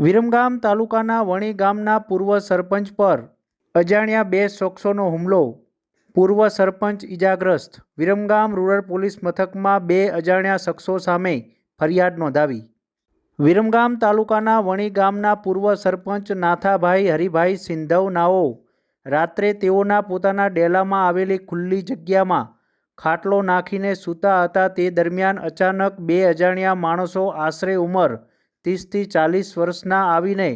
વિરમગામ તાલુકાના વણી ગામના પૂર્વ સરપંચ પર અજાણ્યા બે શખ્સોનો હુમલો. પૂર્વ સરપંચ ઇજાગ્રસ્ત વિરમગામ રૂરલ પોલીસ મથકમાં બે અજાણ્યા શખ્સો સામે ફરિયાદ નોંધાવી. વિરમગામ તાલુકાના વણી ગામના પૂર્વ સરપંચ નાથાભાઈ હરિભાઈ સિંધવનાઓ રાત્રે તેઓના પોતાના ડેલામાં આવેલી ખુલ્લી જગ્યામાં ખાટલો નાખીને સૂતા હતા. તે દરમિયાન અચાનક બે અજાણ્યા માણસો આશરે ઉંમર ત્રીસથી ચાલીસ વર્ષના આવીને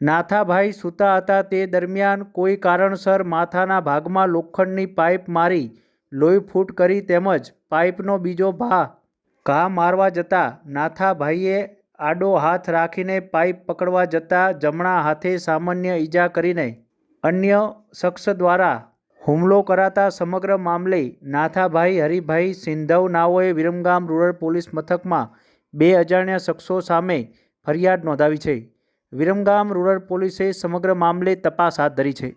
નાથાભાઈ સૂતા હતા. તે દરમિયાન કોઈ કારણસર માથાના ભાગમાં લોખંડની પાઇપ મારી લોહી ફૂટ કરી તેમજ પાઇપનો બીજો ભા ઘા મારવા જતાં નાથાભાઈએ આડો હાથ રાખીને પાઇપ પકડવા જતાં જમણા હાથે સામાન્ય ઈજા કરીને અન્ય શખ્સ દ્વારા હુમલો કરાતા સમગ્ર મામલે નાથાભાઈ હરિભાઈ સિંધવ નાઓએ વિરમગામ રૂરલ પોલીસ મથકમાં બે અજાણ્યા શખ્સો સામે ફરિયાદ નોંધાવી છે. વિરમગામ રૂરલ પોલીસે સમગ્ર મામલે તપાસ હાથ ધરી છે.